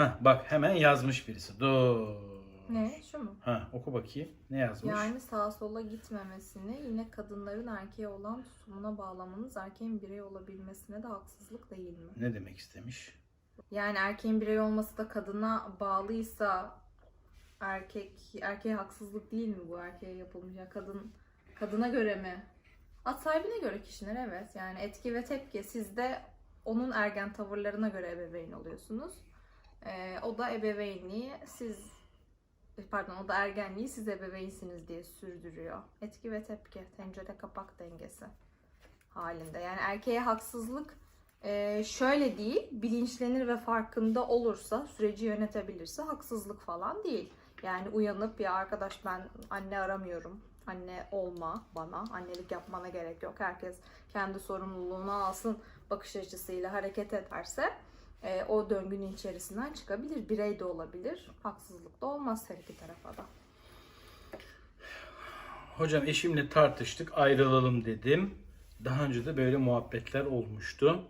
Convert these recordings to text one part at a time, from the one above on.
Ha bak hemen yazmış birisi. Dur. Ne? Şu mu? Ha oku bakayım. Ne yazmış? Yani sağa sola gitmemesini, yine kadınların erkeğe olan tutumuna bağlamanız erkeğin birey olabilmesine de haksızlık değil mi? Ne demek istemiş? Yani erkeğin birey olması da kadına bağlıysa erkek erkeğe haksızlık değil mi bu erkeğe yapılmayacak kadın kadına göre mi? At sahibine göre kişinin evet yani etki ve tepki siz de onun ergen tavırlarına göre ebeveyn oluyorsunuz. Ee, o da ebeveynliği siz pardon o da ergenliği siz ebeveynsiniz diye sürdürüyor. Etki ve tepki tencere kapak dengesi halinde. Yani erkeğe haksızlık ee, şöyle değil, bilinçlenir ve farkında olursa, süreci yönetebilirse haksızlık falan değil. Yani uyanıp ya arkadaş ben anne aramıyorum, anne olma bana, annelik yapmana gerek yok. Herkes kendi sorumluluğunu alsın bakış açısıyla hareket ederse e, o döngünün içerisinden çıkabilir. Birey de olabilir, haksızlık da olmaz her iki tarafa da. Hocam eşimle tartıştık ayrılalım dedim. Daha önce de böyle muhabbetler olmuştu.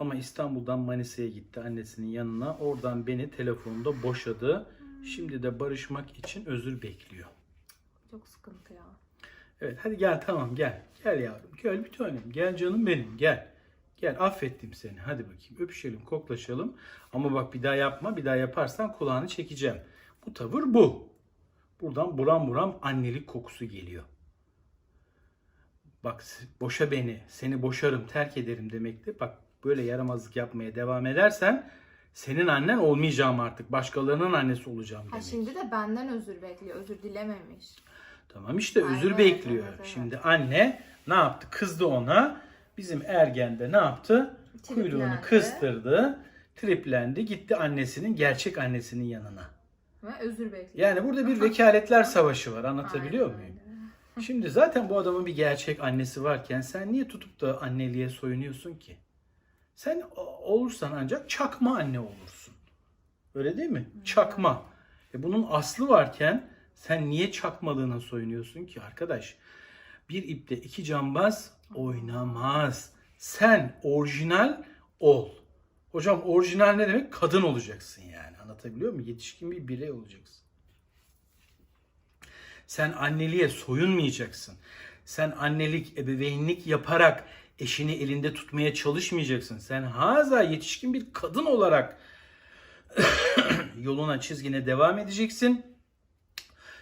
Ama İstanbul'dan Manisa'ya gitti annesinin yanına. Oradan beni telefonda boşadı. Şimdi de barışmak için özür bekliyor. Çok sıkıntı ya. Evet hadi gel tamam gel. Gel yavrum gel bir tanem. Gel canım benim gel. Gel affettim seni. Hadi bakayım öpüşelim koklaşalım. Ama bak bir daha yapma. Bir daha yaparsan kulağını çekeceğim. Bu tavır bu. Buradan buram buram annelik kokusu geliyor. Bak boşa beni, seni boşarım, terk ederim demekti. Bak böyle yaramazlık yapmaya devam edersen senin annen olmayacağım artık. Başkalarının annesi olacağım Ha demek. şimdi de benden özür bekliyor. Özür dilememiş. Tamam işte özür bekliyor. evet, evet. Şimdi anne ne yaptı? Kızdı ona. Bizim ergen de ne yaptı? Kuyruğunu Triplendi. kıstırdı. Triplendi. Gitti annesinin, gerçek annesinin yanına. Ve özür bekliyor. Yani burada bir vekaletler savaşı var. Anlatabiliyor Aynen muyum? Şimdi zaten bu adamın bir gerçek annesi varken sen niye tutup da anneliğe soyunuyorsun ki? Sen olursan ancak çakma anne olursun. Öyle değil mi? Çakma. E bunun aslı varken sen niye çakmalığına soyunuyorsun ki arkadaş? Bir ipte iki cambaz oynamaz. Sen orijinal ol. Hocam orijinal ne demek? Kadın olacaksın yani. Anlatabiliyor muyum? Yetişkin bir birey olacaksın. Sen anneliğe soyunmayacaksın. Sen annelik, ebeveynlik yaparak eşini elinde tutmaya çalışmayacaksın. Sen haza yetişkin bir kadın olarak yoluna çizgine devam edeceksin.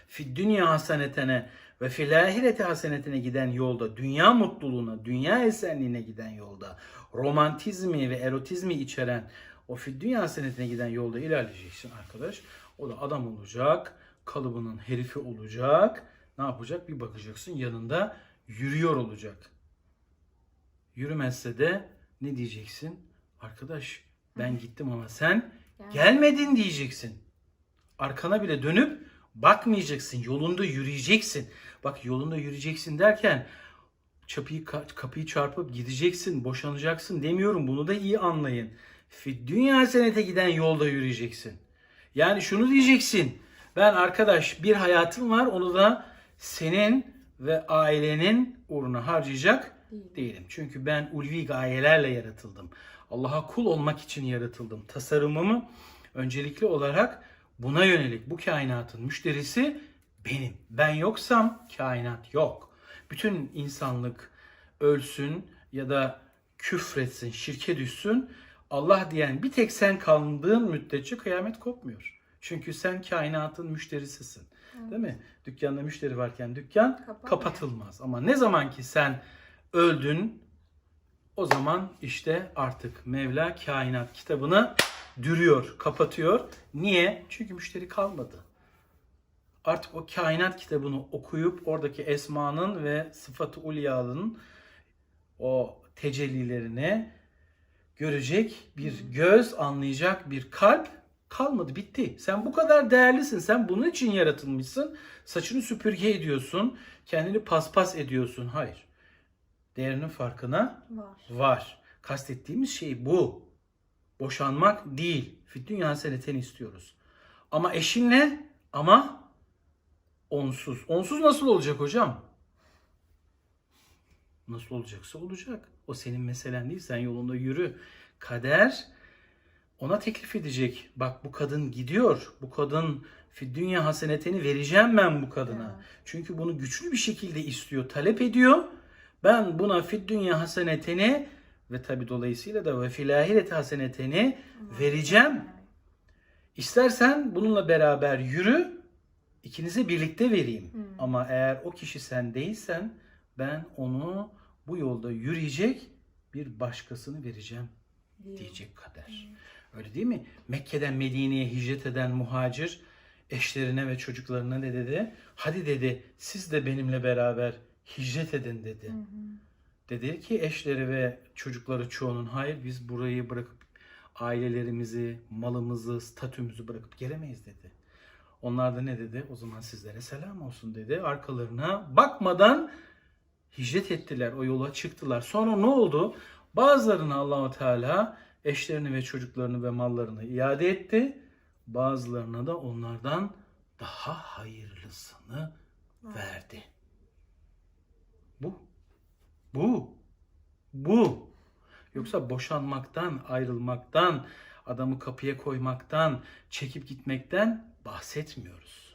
Fi dünya hasenetene ve fil ahireti hasenetine giden yolda, dünya mutluluğuna, dünya esenliğine giden yolda, romantizmi ve erotizmi içeren o fi dünya hasenetine giden yolda ilerleyeceksin arkadaş. O da adam olacak, kalıbının herifi olacak. Ne yapacak? Bir bakacaksın yanında yürüyor olacak. Yürümezse de ne diyeceksin? Arkadaş ben gittim ama sen gelmedin diyeceksin. Arkana bile dönüp bakmayacaksın. Yolunda yürüyeceksin. Bak yolunda yürüyeceksin derken çapıyı ka- kapıyı çarpıp gideceksin, boşanacaksın demiyorum. Bunu da iyi anlayın. Dünya senete giden yolda yürüyeceksin. Yani şunu diyeceksin. Ben arkadaş bir hayatım var. Onu da senin ve ailenin uğruna harcayacak Değil. değilim. Çünkü ben ulvi gayelerle yaratıldım. Allah'a kul olmak için yaratıldım. Tasarımımı öncelikli olarak buna yönelik bu kainatın müşterisi benim. Ben yoksam kainat yok. Bütün insanlık ölsün ya da küfretsin, şirke düşsün. Allah diyen bir tek sen kaldığın müddetçe kıyamet kopmuyor. Çünkü sen kainatın müşterisisin. Değil mi? Dükkanda müşteri varken dükkan Kapanmıyor. kapatılmaz. Ama ne zaman ki sen öldün o zaman işte artık Mevla kainat kitabını dürüyor, kapatıyor. Niye? Çünkü müşteri kalmadı. Artık o kainat kitabını okuyup oradaki esmanın ve sıfat-ı ulyanın o tecellilerini görecek bir göz, anlayacak bir kalp kalmadı. Bitti. Sen bu kadar değerlisin. Sen bunun için yaratılmışsın. Saçını süpürge ediyorsun. Kendini paspas ediyorsun. Hayır. Değerinin farkına Var. var. Kastettiğimiz şey bu. Boşanmak değil. Fit dünya seneteni istiyoruz. Ama eşinle ama onsuz. Onsuz nasıl olacak hocam? Nasıl olacaksa olacak. O senin meselen değil. Sen yolunda yürü. Kader ona teklif edecek. Bak bu kadın gidiyor. Bu kadın fi dünya hasenetini vereceğim ben bu kadına. Evet. Çünkü bunu güçlü bir şekilde istiyor, talep ediyor. Ben buna fi dünya hasenetini ve tabi dolayısıyla da ve fil ahireti hasenetini vereceğim. İstersen bununla beraber yürü, ikinize birlikte vereyim. Hmm. Ama eğer o kişi sen değilsen ben onu bu yolda yürüyecek bir başkasını vereceğim Diyor. diyecek kader. Öyle değil mi? Mekke'den Medine'ye hicret eden muhacir eşlerine ve çocuklarına ne dedi? Hadi dedi siz de benimle beraber hicret edin dedi. Hı hı. Dedi ki eşleri ve çocukları çoğunun hayır biz burayı bırakıp ailelerimizi, malımızı, statümüzü bırakıp gelemeyiz dedi. Onlar da ne dedi? O zaman sizlere selam olsun dedi. Arkalarına bakmadan hicret ettiler. O yola çıktılar. Sonra ne oldu? Bazılarına Allahu Teala eşlerini ve çocuklarını ve mallarını iade etti. Bazılarına da onlardan daha hayırlısını verdi. Bu. Bu. Bu. Yoksa boşanmaktan, ayrılmaktan, adamı kapıya koymaktan, çekip gitmekten bahsetmiyoruz.